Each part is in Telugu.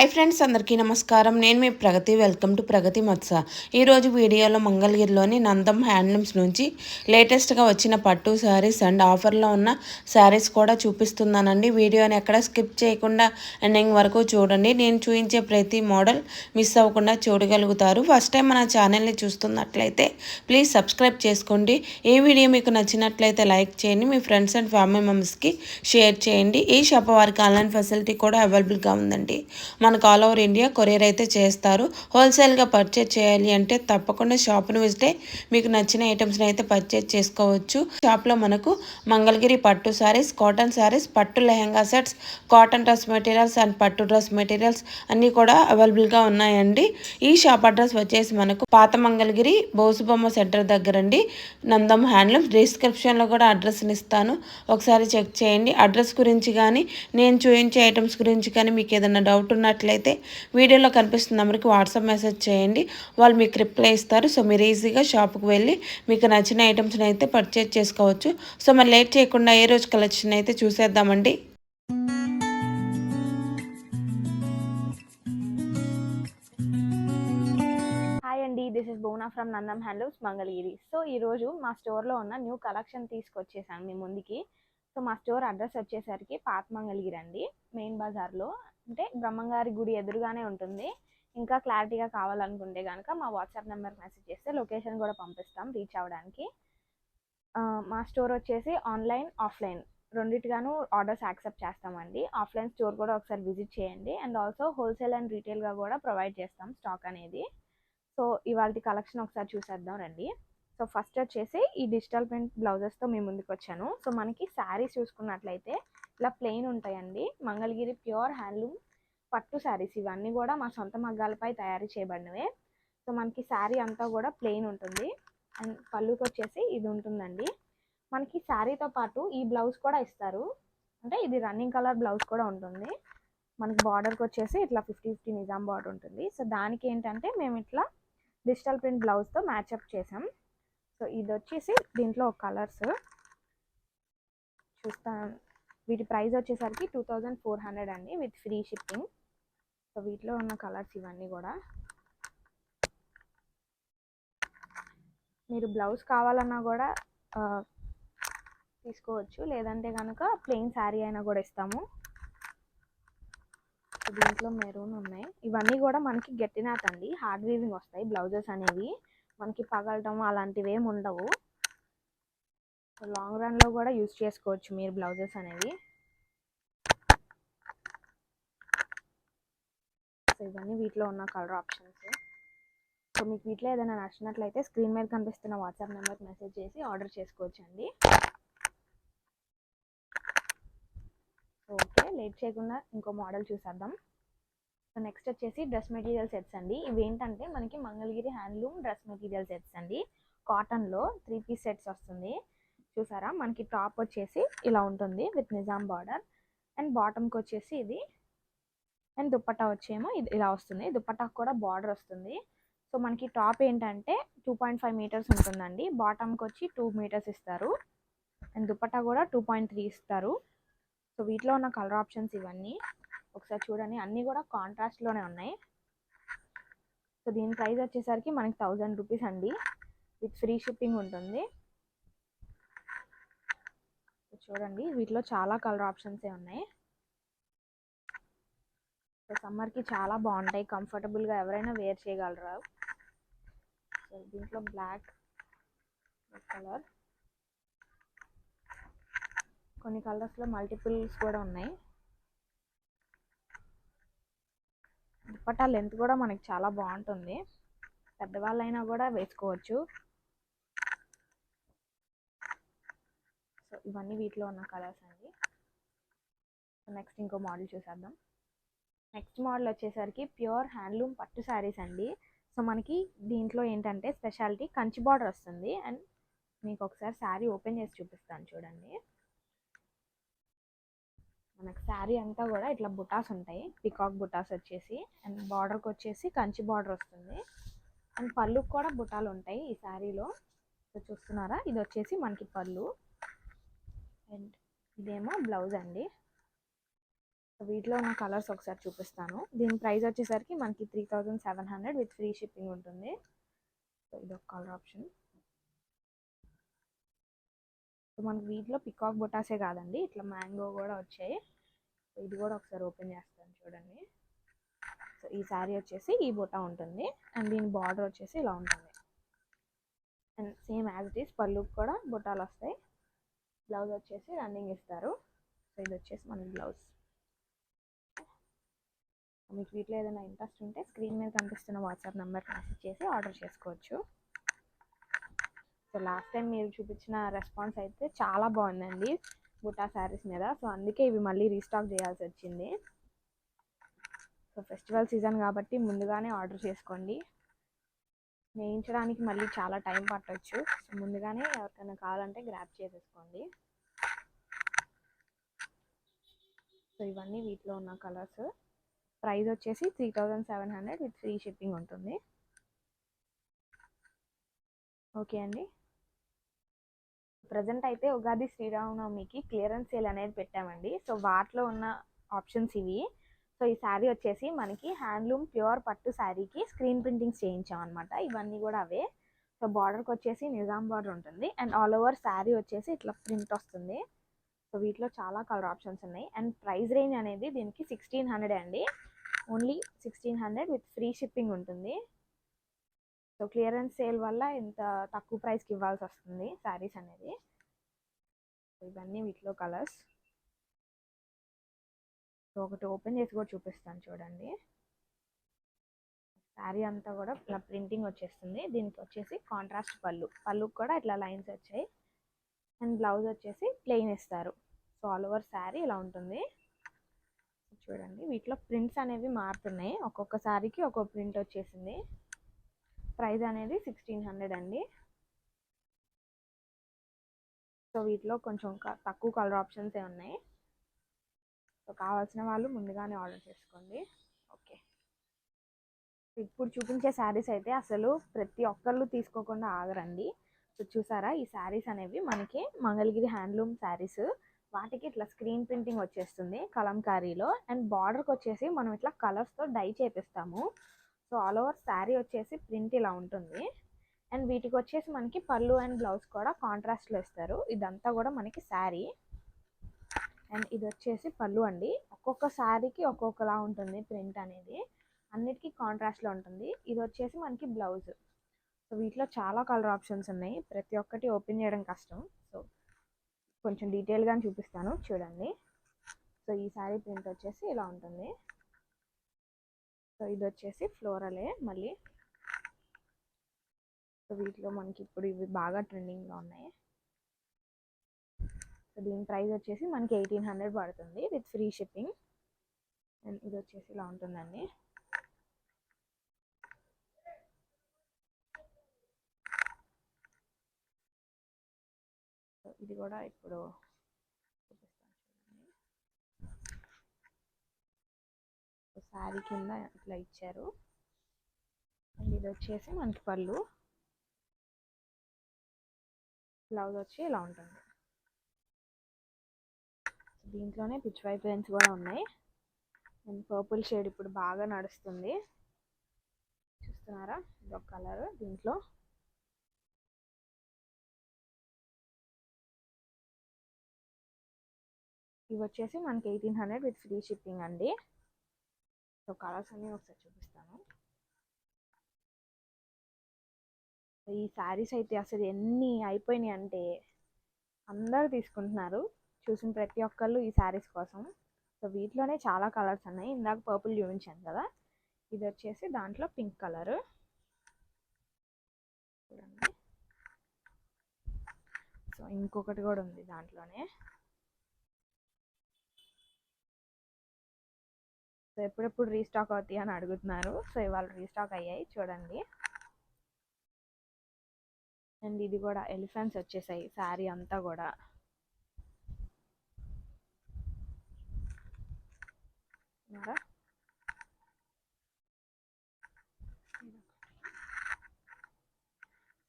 హాయ్ ఫ్రెండ్స్ అందరికీ నమస్కారం. నేను మీ ప్రగతి. వెల్కమ్ టు ప్రగతి మత్స. ఈరోజు వీడియోలో మంగళగిరిలోని నందం హ్యాండ్లూమ్స్ నుంచి లేటెస్ట్గా వచ్చిన పట్టు శారీస్ అండ్ ఆఫర్లో ఉన్న శారీస్ కూడా చూపిస్తున్నానండి. వీడియోని ఎక్కడ స్కిప్ చేయకుండా ఎండింగ్ వరకు చూడండి. నేను చూపించే ప్రతి మోడల్ మిస్ అవ్వకుండా చూడగలుగుతారు. ఫస్ట్ టైం మన ఛానల్ని చూస్తున్నట్లయితే ప్లీజ్ సబ్స్క్రైబ్ చేసుకోండి. ఈ వీడియో మీకు నచ్చినట్లయితే లైక్ చేయండి. మీ ఫ్రెండ్స్ అండ్ ఫ్యామిలీ మెంబర్స్కి షేర్ చేయండి. ఈ షాప్ వారికి ఆన్లైన్ ఫెసిలిటీ కూడా అవైలబుల్గా ఉందండి. మనకు ఆల్ ఓవర్ ఇండియా కొరియర్ అయితే చేస్తారు. హోల్సేల్గా పర్చేజ్ చేయాలి అంటే తప్పకుండా షాప్ను విజిటే మీకు నచ్చిన ఐటమ్స్ని అయితే పర్చేజ్ చేసుకోవచ్చు. షాప్లో మనకు మంగళగిరి పట్టు శారీస్ కాటన్ శారీస్ పట్టు lehenga sets cotton dress materials and పట్టు డ్రెస్ మెటీరియల్స్ అన్నీ కూడా అవైలబుల్గా ఉన్నాయండి. ఈ షాప్ అడ్రస్ వచ్చేసి మనకు పాత మంగళగిరి బోసుబొమ్మ సెంటర్ దగ్గర అండి. నందం హ్యాండ్లూమ్ డిస్క్రిప్షన్లో కూడా అడ్రస్ని ఇస్తాను. ఒకసారి చెక్ చేయండి. అడ్రస్ గురించి కానీ నేను చూపించే ఐటమ్స్ గురించి కానీ మీకు ఏదైనా డౌట్ ఉన్నట్టు ఉన్నట్లయితే వీడియోలో కనిపిస్తున్న నెంబర్కి వాట్సాప్ మెసేజ్ చేయండి. వాళ్ళు మీకు రిప్లై ఇస్తారు. సో మీరు ఈజీగా షాప్కి వెళ్ళి మీకు నచ్చిన ఐటమ్స్ని అయితే పర్చేజ్ చేసుకోవచ్చు. సో మరి లేట్ చేయకుండా ఏ రోజు కలెక్షన్ అయితే చూసేద్దామండి. హాయ్ అండి. This is Bona from Nandam handlooms Mangalagiri. So ఈరోజు మా స్టోర్లో ఉన్న న్యూ కలెక్షన్ తీసుకొచ్చేసాను మీ ముందుకి. సో మా స్టోర్ అడ్రస్ వచ్చేసరికి పాత మంగళగిరి అండి. మెయిన్ బజార్లో అంటే బ్రహ్మంగారి గుడి ఎదురుగానే ఉంటుంది. ఇంకా క్లారిటీగా కావాలనుకుంటే కనుక మా వాట్సాప్ నెంబర్ మెసేజ్ చేస్తే లొకేషన్ కూడా పంపిస్తాం రీచ్ అవ్వడానికి. మా స్టోర్ వచ్చేసి ఆన్లైన్ ఆఫ్లైన్. రెండింటిగాను ఆర్డర్స్ యాక్సెప్ట్ చేస్తామండి. ఆఫ్లైన్ స్టోర్ కూడా ఒకసారి విజిట్ చేయండి. అండ్ ఆల్సో హోల్సేల్ అండ్ రీటైల్గా కూడా ప్రొవైడ్ చేస్తాం స్టాక్ అనేది. సో ఇవాళ కలెక్షన్ ఒకసారి చూసేద్దాం రండి. సో ఫస్ట్ వచ్చేసి ఈ డిజిటల్ ప్రింట్ బ్లౌజెస్తో మేము ముందుకు వచ్చాను. సో మనకి శారీస్ చూసుకున్నట్లయితే ఇలా ప్లెయిన్ ఉంటాయండి. మంగళగిరి ప్యూర్ హ్యాండ్లూమ్ పట్టు శారీస్. ఇవన్నీ కూడా మా సొంత మగ్గాలపై తయారు చేయబడినవే. సో మనకి శారీ అంతా కూడా ప్లెయిన్ ఉంటుంది. అండ్ పళ్ళుకి వచ్చేసి ఇది ఉంటుందండి. మనకి శారీతో పాటు ఈ బ్లౌజ్ కూడా ఇస్తారు. అంటే ఇది రన్నింగ్ కలర్ బ్లౌజ్ కూడా ఉంటుంది. మనకి బార్డర్కి వచ్చేసి ఇట్లా ఫిఫ్టీ ఫిఫ్టీ నిజాం బార్డర్ ఉంటుంది. సో దానికి ఏంటంటే మేము ఇట్లా డిజిటల్ ప్రింట్ బ్లౌజ్తో మ్యాచ్అప్ చేసాం. సో ఇది వచ్చేసి దీంట్లో కలర్స్. చూస్తాను వీటి ప్రైస్ వచ్చేసరికి టూ థౌజండ్ ఫోర్ హండ్రెడ్ అండి విత్ ఫ్రీ షిప్పింగ్. సో వీటిలో ఉన్న కలర్స్ ఇవన్నీ కూడా. మీరు బ్లౌజ్ కావాలన్నా కూడా తీసుకోవచ్చు. లేదంటే కనుక ప్లెయిన్ శారీ అయినా కూడా ఇస్తాము. దీంట్లో మెరూన్ ఉన్నాయి. ఇవన్నీ కూడా మనకి గట్టినాథ్ అండి హార్డ్ వీవింగ్ వస్తాయి బ్లౌజెస్ అనేవి. మనకి పగలటం అలాంటివి ఏమి ఉండవు. లాంగ్ రన్లో కూడా యూజ్ చేసుకోవచ్చు మీరు బ్లౌజెస్ అనేవి. సో ఇవన్నీ వీటిలో ఉన్న కలర్ ఆప్షన్స్ సో మీకు వీటిలో ఏదైనా నచ్చినట్లయితే స్క్రీన్ మీద కనిపిస్తున్న వాట్సాప్ నెంబర్కి మెసేజ్ చేసి ఆర్డర్ చేసుకోవచ్చు అండి ఓకే లేట్ చేయకుండా ఇంకో మోడల్ చూసేద్దాం. సో నెక్స్ట్ వచ్చేసి డ్రెస్ మెటీరియల్ సెట్స్ అండి. ఇవి ఏంటంటే మనకి Mangalagiri handloom dress material sets అండి. కాటన్లో త్రీ పీస్ సెట్స్ వస్తుంది. చూసారా? మనకి టాప్ వచ్చేసి ఇలా ఉంటుంది విత్ నిజాం బార్డర్ అండ్ బాటమ్కి వచ్చేసి ఇది. అండ్ దుప్పటా వచ్చేమో ఇది ఇలా వస్తుంది. దుప్పటాకు కూడా బార్డర్ వస్తుంది. సో మనకి టాప్ ఏంటంటే టూ పాయింట్ ఫైవ్ మీటర్స్ ఉంటుందండి. బాటమ్కి వచ్చి టూ మీటర్స్ ఇస్తారు. అండ్ దుప్పటా కూడా టూ పాయింట్ త్రీ ఇస్తారు. సో వీటిలో ఉన్న కలర్ ఆప్షన్స్ ఇవన్నీ. ఒకసారి చూడండి. అన్నీ కూడా కాంట్రాస్ట్లోనే ఉన్నాయి. సో దీని ప్రైస్ వచ్చేసరికి మనకి థౌజండ్ రూపీస్ అండి. విత్ ఫ్రీ షిప్పింగ్ ఉంటుంది. చూడండి. వీటిలో చాలా కలర్ ఆప్షన్సే ఉన్నాయి. సో సమ్మర్కి చాలా బాగుంటాయి. కంఫర్టబుల్గా ఎవరైనా వేర్ చేయగలరా? సో దీంట్లో బ్లాక్ కలర్ కొన్ని కలర్స్లో మల్టిపుల్స్ కూడా ఉన్నాయి. దుప్పటా లెంత్ కూడా మనకి చాలా బాగుంటుంది. పెద్దవాళ్ళైనా కూడా వేసుకోవచ్చు. సో ఇవన్నీ వీటిలో ఉన్న కలర్స్ అండి. నెక్స్ట్ ఇంకో మోడల్ చూసేద్దాం. నెక్స్ట్ మోడల్ వచ్చేసరికి ప్యూర్ హ్యాండ్లూమ్ పట్టు శారీస్ అండి. సో మనకి దీంట్లో ఏంటంటే స్పెషాలిటీ కంచి బార్డర్ వస్తుంది. అండ్ మీకు ఒకసారి శారీ ఓపెన్ చేసి చూపిస్తాను చూడండి. మనకు శారీ అంతా కూడా ఇట్లా బుటాస్ ఉంటాయి. పికాక్ బుటాస్ వచ్చేసి అండ్ బార్డర్కి వచ్చేసి కంచి బార్డర్ వస్తుంది. అండ్ పళ్ళుకి కూడా బుటాలు ఉంటాయి ఈ శారీలో. సో చూస్తున్నారా? ఇది వచ్చేసి మనకి పళ్ళు. అండ్ ఇదేమో బ్లౌజ్ అండి. వీటిలో ఉన్న కలర్స్ ఒకసారి చూపిస్తాను. దీని ప్రైస్ వచ్చేసరికి మనకి three thousand seven hundred with free shipping ఉంటుంది. సో ఇది ఒక కలర్ ఆప్షన్ సో మనకి వీటిలో పికాక్ బొటాసే కాదండి. ఇట్లా మ్యాంగో కూడా వచ్చాయి. ఇది కూడా ఒకసారి ఓపెన్ చేస్తాను చూడండి. సో ఈ శారీ వచ్చేసి ఈ బొటా ఉంటుంది. అండ్ దీని బార్డర్ వచ్చేసి ఇలా ఉంటుంది. And same as it is పళ్ళు కూడా బొటాలు వస్తాయి. బ్లౌజ్ వచ్చేసి రన్నింగ్ ఇస్తారు. సో ఇది వచ్చేసి మన బ్లౌజ్. మీకు వీటిలో ఏదైనా ఇంట్రెస్ట్ ఉంటే స్క్రీన్ మీద కనిపిస్తున్న వాట్సాప్ నెంబర్కి మెసేజ్ చేసి ఆర్డర్ చేసుకోవచ్చు. సో లాస్ట్ టైం మీరు చూపించిన రెస్పాన్స్ అయితే చాలా బాగుందండి బుటా శారీస్ మీద. సో అందుకే ఇవి మళ్ళీ రీస్టాక్ చేయాల్సి వచ్చింది. సో ఫెస్టివల్ సీజన్ కాబట్టి ముందుగానే ఆర్డర్ చేసుకోండి. నేయించడానికి మళ్ళీ చాలా టైం పట్టవచ్చు సో ముందుగానే ఎవరికైనా కావాలంటే గ్రాప్ చేసేసుకోండి. సో ఇవన్నీ వీటిలో ఉన్న కలర్స్ ప్రైస్ వచ్చేసి three thousand seven hundred with free shipping ఉంటుంది. ఓకే అండి? ప్రజెంట్ అయితే ఉగాది శ్రీరామనవమికి క్లియరెన్స్ సేల్ అనేది పెట్టామండి. సో వాటిలో ఉన్న ఆప్షన్స్ ఇవి. సో ఈ శారీ వచ్చేసి మనకి హ్యాండ్లూమ్ ప్యూర్ పట్టు శారీకి స్క్రీన్ ప్రింటింగ్స్ చేయించాం అనమాట ఇవన్నీ కూడా అవే. సో బార్డర్కి వచ్చేసి నిజాం బార్డర్ ఉంటుంది. అండ్ ఆల్ ఓవర్ శారీ వచ్చేసి ఇట్లా ప్రింట్ వస్తుంది. సో వీటిలో చాలా కలర్ ఆప్షన్స్ ఉన్నాయి. అండ్ ప్రైస్ రేంజ్ అనేది దీనికి సిక్స్టీన్ హండ్రెడ్ అండి. Only sixteen hundred with free shipping ఉంటుంది. సో క్లియరెన్స్ సేల్ వల్ల ఇంత తక్కువ ప్రైస్కి ఇవ్వాల్సి వస్తుంది శారీస్ అనేది. ఇవన్నీ వీటిలో కలర్స్. సో ఒకటి ఓపెన్ చేసి కూడా చూపిస్తాను చూడండి. శారీ అంతా కూడా ఇలా ప్రింటింగ్ వచ్చేస్తుంది. దీనికి వచ్చేసి కాంట్రాస్ట్ పళ్ళు. పళ్ళుకి కూడా ఇట్లా లైన్స్ వచ్చాయి. అండ్ బ్లౌజ్ వచ్చేసి ప్లెయిన్ ఇస్తారు. సో ఆల్ ఓవర్ శారీ ఇలా ఉంటుంది. చూడండి వీటిలో ప్రింట్స్ అనేవి మారుతున్నాయి. ఒక్కొక్క శారీకి ఒక్కొక్క ప్రింట్ వచ్చేసింది. ప్రైస్ అనేది సిక్స్టీన్ హండ్రెడ్ అండి. సో వీటిలో కొంచెం తక్కువ కలర్ ఆప్షన్స్ ఏ ఉన్నాయి. సో కావాల్సిన వాళ్ళు ముందుగానే ఆర్డర్ చేసుకోండి. ఓకే. ఇప్పుడు చూపించే శారీస్ అయితే అసలు ప్రతి ఒక్కళ్ళు తీసుకోకుండా ఆగరండి. సో చూసారా? ఈ శారీస్ అనేవి మనకి మంగళగిరి హ్యాండ్లూమ్ శారీస్. వాటికి ఇట్లా స్క్రీన్ ప్రింటింగ్ వచ్చేస్తుంది కలంకారీలో. అండ్ బార్డర్కి వచ్చేసి మనం ఇట్లా కలర్స్తో డై చేపిస్తాము. సో ఆల్ ఓవర్ శారీ వచ్చేసి ప్రింట్ ఇలా ఉంటుంది. అండ్ వీటికి వచ్చేసి మనకి పళ్ళు అండ్ బ్లౌజ్ కూడా కాంట్రాస్ట్లో ఇస్తారు. ఇదంతా కూడా మనకి శారీ. అండ్ ఇది వచ్చేసి పళ్ళు అండి. ఒక్కొక్క శారీకి ఒక్కొక్కలా ఉంటుంది ప్రింట్ అనేది. అన్నిటికీ కాంట్రాస్ట్లో ఉంటుంది. ఇది వచ్చేసి మనకి బ్లౌజ్. సో వీటిలో చాలా కలర్ ఆప్షన్స్ ఉన్నాయి. ప్రతి ఒక్కటి ఓపెన్ చేయడం కష్టం. సో కొంచెం డీటెయిల్గా చూపిస్తాను. చూడండి. సో ఈ శారీ ప్రింట్ వచ్చేసి ఇలా ఉంటుంది. సో ఇది వచ్చేసి ఫ్లోరలే మళ్ళీ. సో వీటిలో మనకి ఇప్పుడు ఇవి బాగా ట్రెండింగ్లో ఉన్నాయి. సో దీని ప్రైస్ వచ్చేసి మనకి ఎయిటీన్ హండ్రెడ్ పడుతుంది విత్ ఫ్రీ షిప్పింగ్. అండ్ ఇది వచ్చేసి ఇలా ఉంటుందండి. ఇది కూడా ఇప్పుడు చూపిస్తాను చూడండి శారీ కింద ఇట్లా ఇచ్చారు. అండ్ ఇది వచ్చేసి మనకి పళ్ళు. బ్లౌజ్ వచ్చి ఇలా ఉంటుంది. దీంట్లోనే పిచ్ వై పెన్స్ కూడా ఉన్నాయి. అండ్ పర్పుల్ షేడ్ ఇప్పుడు బాగా నడుస్తుంది. చూస్తున్నారా? ఇది ఒక కలర్ దీంట్లో. ఇవి వచ్చేసి మనకి eighteen hundred with free shipping అండి. సో కలర్స్ అన్నీ ఒకసారి చూపిస్తాను ఈ శారీస్ అయితే అసలు ఎన్ని అయిపోయినాయి అంటే అందరూ తీసుకుంటున్నారు. చూసిన ప్రతి ఒక్కళ్ళు ఈ శారీస్ కోసం. సో వీటిలోనే చాలా కలర్స్ ఉన్నాయి. ఇందాక పర్పుల్ చూపించాను కదా. ఇది వచ్చేసి దాంట్లో పింక్ కలర్ చూడండి. సో ఇంకొకటి కూడా ఉంది దాంట్లోనే. సో ఎప్పుడెప్పుడు రీస్టాక్ అవుతాయి అని అడుగుతున్నారు. సో ఇవాళ రీస్టాక్ అయ్యాయి. చూడండి. అండ్ ఇది కూడా ఎలిఫెంట్స్ వచ్చేసాయి. శారీ అంతా కూడా.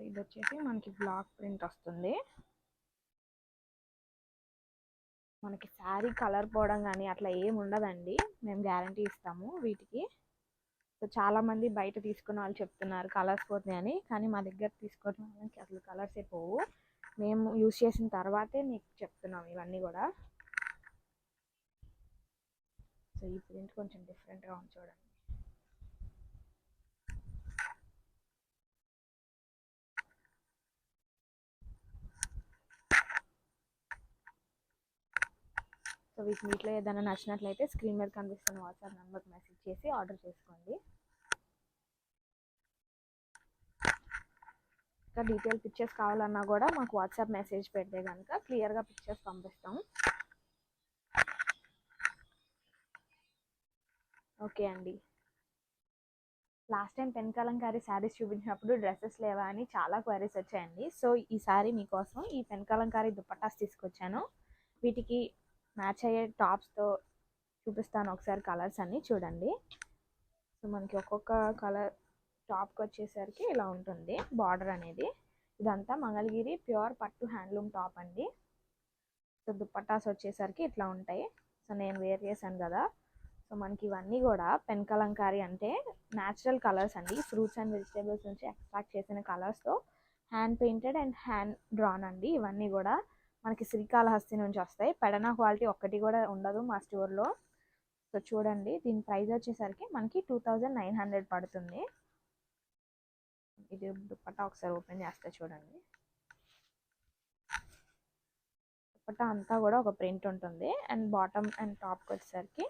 ఇది వచ్చేసి మనకి బ్లాక్ ప్రింట్ వస్తుంది. మనకి శారీ కలర్ పోవడం కానీ అట్లా ఏం ఉండదండి. మేము గ్యారంటీ ఇస్తాము వీటికి. సో చాలామంది బయట తీసుకున్న వాళ్ళు చెప్తున్నారు కలర్స్ పోతున్నాయని కానీ మా దగ్గర తీసుకోవడం వాళ్ళకి అసలు కలర్సే పోవు. మేము యూస్ చేసిన తర్వాతే మీకు చెప్తున్నాం ఇవన్నీ కూడా. సో ఈ ప్రింట్ కొంచెం డిఫరెంట్గా ఉంది చూడండి. సో వీటి మీట్లో ఏదైనా నచ్చినట్లయితే స్క్రీన్ మీద కనిపిస్తున్న వాట్సాప్ నెంబర్కి మెసేజ్ చేసి ఆర్డర్ చేసుకోండి. ఇంకా డీటెయిల్ పిక్చర్స్ కావాలన్నా కూడా మాకు వాట్సాప్ మెసేజ్ పెడితే కనుక క్లియర్గా పిక్చర్స్ పంపిస్తాం. ఓకే అండి. లాస్ట్ టైం పెన్కలంకారీ శారీస్ చూపించినప్పుడు డ్రెస్సెస్ లేవా అని చాలా క్వైరీస్ వచ్చాయండి. సో ఈసారి మీకోసం ఈ పెన్ కలంకారీ దుపట్టాస్ తీసుకొచ్చాను. వీటికి మ్యాచ్ అయ్యే టాప్స్తో చూపిస్తాను ఒకసారి కలర్స్ అన్నీ చూడండి. సో మనకి ఒక్కొక్క కలర్ టాప్కి వచ్చేసరికి ఇలా ఉంటుంది. బార్డర్ అనేది. ఇదంతా మంగళగిరి ప్యూర్ పట్టు హ్యాండ్లూమ్ టాప్ అండి. సో దుప్పటాస్ వచ్చేసరికి ఇట్లా ఉంటాయి. సో నేను వేర్ చేశాను కదా. సో మనకి ఇవన్నీ కూడా పెన్ కలంకారీ అంటే న్యాచురల్ కలర్స్ అండి. ఫ్రూట్స్ అండ్ వెజిటేబుల్స్ నుంచి ఎక్స్ట్రాక్ట్ చేసిన కలర్స్తో hand painted and hand drawn అండి. ఇవన్నీ కూడా మనకి శ్రీకాళహస్తి నుంచి వస్తాయి. పెడనా క్వాలిటీ ఒక్కటి కూడా ఉండదు మా స్టోర్లో. సో చూడండి. దీని ప్రైస్ వచ్చేసరికి మనకి టూ థౌజండ్ నైన్ హండ్రెడ్ పడుతుంది. ఇది దుప్పట ఒకసారి ఓపెన్ చేస్తే చూడండి. దుప్పట్టా అంతా కూడా ఒక ప్రింట్ ఉంటుంది. అండ్ బాటమ్ అండ్ టాప్కి వచ్చేసరికి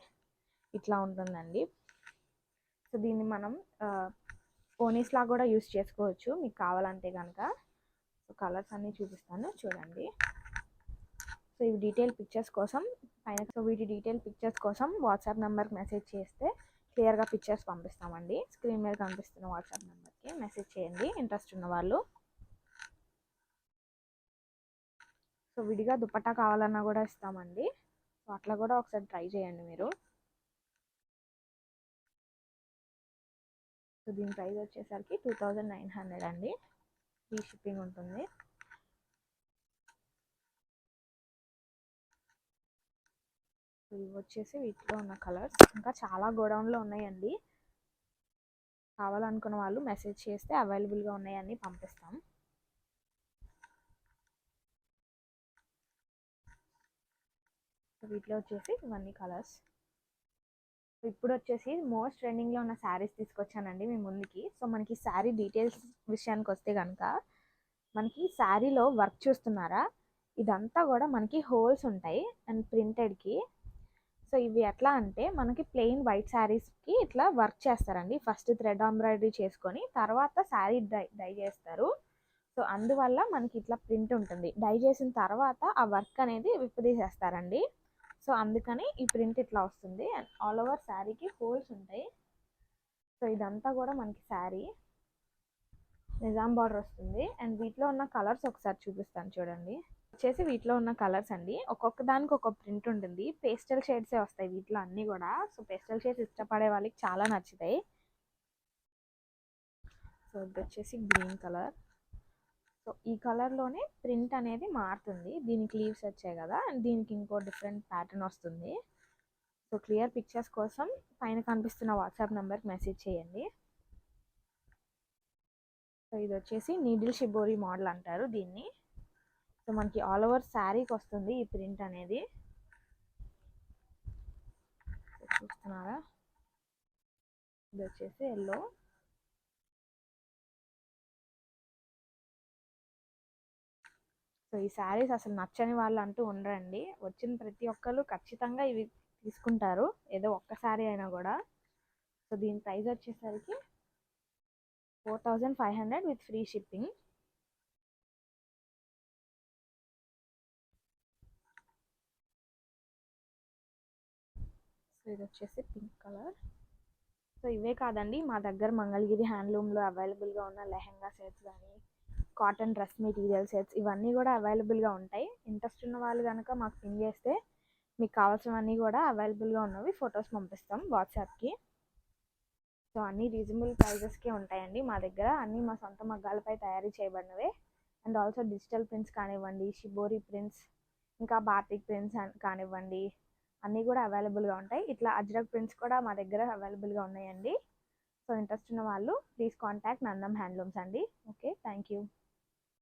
ఇట్లా ఉంటుందండి. సో దీన్ని మనం పోనీస్లా కూడా యూస్ చేసుకోవచ్చు. మీకు కావాలంటే కనుక సో కలర్స్ అన్నీ చూపిస్తాను. చూడండి. సో ఇవి డీటెయిల్ పిక్చర్స్ కోసం పైన సో వీటి డీటెయిల్ పిక్చర్స్ కోసం వాట్సాప్ నెంబర్కి మెసేజ్ చేస్తే క్లియర్గా పిక్చర్స్ పంపిస్తామండి. స్క్రీన్ మీద కనిపిస్తున్న వాట్సాప్ నెంబర్కి మెసేజ్ చేయండి ఇంట్రెస్ట్ ఉన్న వాళ్ళు. సో విడిగా దుపట్టా కావాలన్నా కూడా ఇస్తామండి. సో అట్లా కూడా ఒకసారి ట్రై చేయండి మీరు. సో దీని ప్రైస్ వచ్చేసరికి టూ థౌజండ్ నైన్ హండ్రెడ్ అండి. ఫ్రీ షిప్పింగ్ ఉంటుంది. ఇవి వచ్చేసి వీటిలో ఉన్న కలర్స్. ఇంకా చాలా గోడౌన్లో ఉన్నాయండి. కావాలనుకున్న వాళ్ళు మెసేజ్ చేస్తే అవైలబుల్గా ఉన్నాయని పంపిస్తాం. వీటిలో వచ్చేసి ఇవన్నీ కలర్స్. ఇప్పుడు వచ్చేసి మోస్ట్ ట్రెండింగ్లో ఉన్న శారీస్ తీసుకొచ్చానండి మీ ముందుకి. సో మనకి శారీ డీటెయిల్స్ విషయానికి వస్తే కనుక మనకి శారీలో వర్క్ చూస్తున్నారా? ఇదంతా కూడా మనకి హోల్స్ ఉంటాయి అండ్ ప్రింటెడ్కి. సో ఇవి ఎట్లా అంటే మనకి ప్లెయిన్ వైట్ శారీస్కి ఇట్లా వర్క్ చేస్తారండి. ఫస్ట్ థ్రెడ్ ఎంబ్రాయిడరీ చేసుకొని తర్వాత శారీ డై డై చేస్తారు. సో అందువల్ల మనకి ఇట్లా ప్రింట్ ఉంటుంది. డై చేసిన తర్వాత ఆ వర్క్ అనేది విప్పదీసేస్తారండి సో అందుకని ఈ ప్రింట్ ఇట్లా వస్తుంది. అండ్ ఆల్ ఓవర్ శారీకి హోల్స్ ఉంటాయి. సో ఇదంతా కూడా మనకి శారీ నిజాం బార్డర్ వస్తుంది. అండ్ వీటిలో ఉన్న కలర్స్ ఒకసారి చూపిస్తాను చూడండి. వచ్చేసి వీటిలో ఉన్న కలర్స్ అండి. ఒక్కొక్క దానికి ఒక ప్రింట్ ఉంటుంది. పేస్టల్ షేడ్సే వస్తాయి వీటిలో అన్నీ కూడా. సో పేస్టల్ షేడ్స్ ఇష్టపడే వాళ్ళకి చాలా నచ్చుతాయి. సో ఇది వచ్చేసి గ్రీన్ కలర్. సో ఈ కలర్లోనే ప్రింట్ అనేది మారుతుంది. దీనికి లీవ్స్ వచ్చాయి కదా. అండ్ దీనికి ఇంకో డిఫరెంట్ ప్యాటర్న్ వస్తుంది. సో క్లియర్ పిక్చర్స్ కోసం పైన కనిపిస్తున్న వాట్సాప్ నెంబర్కి మెసేజ్ చేయండి. సో ఇది వచ్చేసి నీడిల్ షిబోరి మోడల్ అంటారు దీన్ని. సో మనకి ఆల్ ఓవర్ శారీకి వస్తుంది ఈ ప్రింట్ అనేది. చూస్తున్నారా? ఇది వచ్చేసి ఎల్లో సో ఈ శారీస్ అసలు నచ్చని వాళ్ళు అంటూ ఉండరండి. వచ్చిన ప్రతి ఒక్కరు ఖచ్చితంగా ఇవి తీసుకుంటారు. ఏదో ఒక్క శారీ అయినా కూడా. సో దీని ప్రైస్ వచ్చేసరికి four thousand five hundred with free shipping ఇది వచ్చేసి పింక్ కలర్. సో ఇవే కాదండి మా దగ్గర మంగళగిరి హ్యాండ్లూమ్లో అవైలబుల్గా ఉన్న లెహెంగా సెట్స్ కానీ కాటన్ డ్రెస్ మెటీరియల్ సెట్స్ ఇవన్నీ కూడా అవైలబుల్గా ఉంటాయి. ఇంట్రెస్ట్ ఉన్న వాళ్ళు కనుక మాకు పిన్ చేస్తే మీకు కావాల్సినవన్నీ కూడా అవైలబుల్గా ఉన్నవి ఫొటోస్ పంపిస్తాం వాట్సాప్కి సో అన్నీ రీజనబుల్ ప్రైజెస్కే ఉంటాయండి మా దగ్గర. అన్నీ మా సొంత మగ్గాలపై తయారీ చేయబడినవే. అండ్ ఆల్సో డిజిటల్ ప్రింట్స్ కానివ్వండి షిబోరి ప్రింట్స్ ఇంకా బాతిక్ ప్రింట్స్ కానివ్వండి అన్నీ కూడా అవైలబుల్గా ఉంటాయి. ఇట్లా అజ్రక్ ప్రింట్స్ కూడా మా దగ్గర అవైలబుల్గా ఉన్నాయండి. సో ఇంట్రెస్ట్ ఉన్న వాళ్ళు ప్లీజ్ కాంటాక్ట్ నందం హ్యాండ్లూమ్స్ అండి. Okay thank you